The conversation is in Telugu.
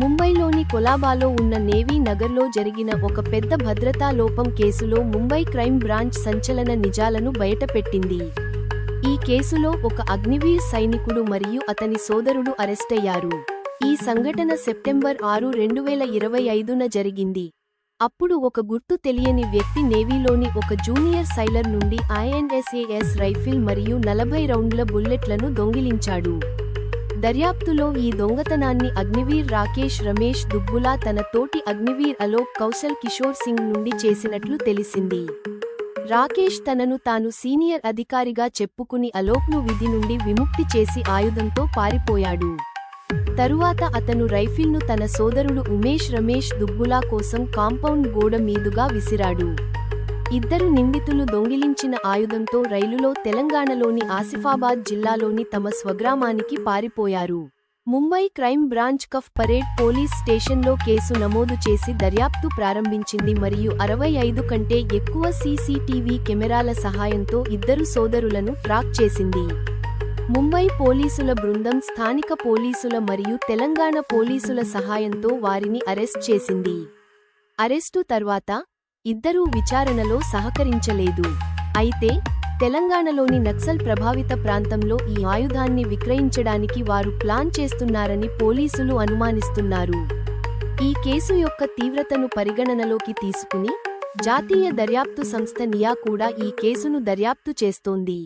ముంబైలోని కొలాబాలో ఉన్న నేవీ నగర్లో జరిగిన ఒక పెద్ద భద్రతా లోపం కేసులో ముంబై క్రైమ్ బ్రాంచ్ సంచలన నిజాలను బయటపెట్టింది. ఈ కేసులో ఒక అగ్నివీర్ సైనికుడు మరియు అతని సోదరుడు అరెస్టయ్యారు. ఈ సంఘటన సెప్టెంబర్ ఆరు రెండు వేల ఇరవై ఐదున జరిగింది. అప్పుడు ఒక గుర్తు తెలియని వ్యక్తి నేవీలోని ఒక జూనియర్ సైలర్ నుండి ఐఎన్ఎస్ఏఎస్ రైఫిల్ మరియు నలభై రౌండ్ల బుల్లెట్లను దొంగిలించాడు. దర్యాప్తులో ఈ దొంగతనాన్ని అగ్నివీర్ రాకేష్ రమేష్ దుబ్బులా తన తోటి అగ్నివీర్ అలోక్ కౌశల్ కిషోర్ సింగ్ నుండి చేసినట్లు తెలిసింది. రాకేష్ తనను తాను సీనియర్ అధికారిగా చెప్పుకుని అలోక్ను విధి నుండి విముక్తి చేసి ఆయుధంతో పారిపోయాడు. తరువాత అతను రైఫిల్ను తన సోదరుడు ఉమేష్ రమేష్ దుబ్బులా కోసం కాంపౌండ్ గోడ మీదుగా విసిరాడు. ఇద్దరు నిందితులు దొంగిలించిన ఆయుధంతో రైలులో తెలంగాణలోని ఆసిఫాబాద్ జిల్లాలోని తమ స్వగ్రామానికి పారిపోయారు. Mumbai crime branch Cuff Parade police స్టేషన్లో కేసు నమోదు చేసి దర్యాప్తు ప్రారంభించింది మరియు అరవై ఐదు కంటే ఎక్కువ సీసీటీవీ కెమెరాల సహాయంతో ఇద్దరు సోదరులను ట్రాక్ చేసింది. ముంబై పోలీసుల బృందం స్థానిక పోలీసుల మరియు తెలంగాణ పోలీసుల సహాయంతో వారిని అరెస్ట్ చేసింది. అరెస్టు తర్వాత ఇద్దరూ విచారణలో సహకరించలేదు. అయితే తెలంగాణలోని నక్సల్ ప్రభావిత ప్రాంతంలో ఈ ఆయుధాన్ని విక్రయించడానికి వారు ప్లాన్ చేస్తున్నారని పోలీసులు అనుమానిస్తున్నారు. ఈ కేసు యొక్క తీవ్రతను పరిగణనలోకి తీసుకుని జాతీయ దర్యాప్తు సంస్థ నియా కూడా ఈ కేసును దర్యాప్తు చేస్తోంది.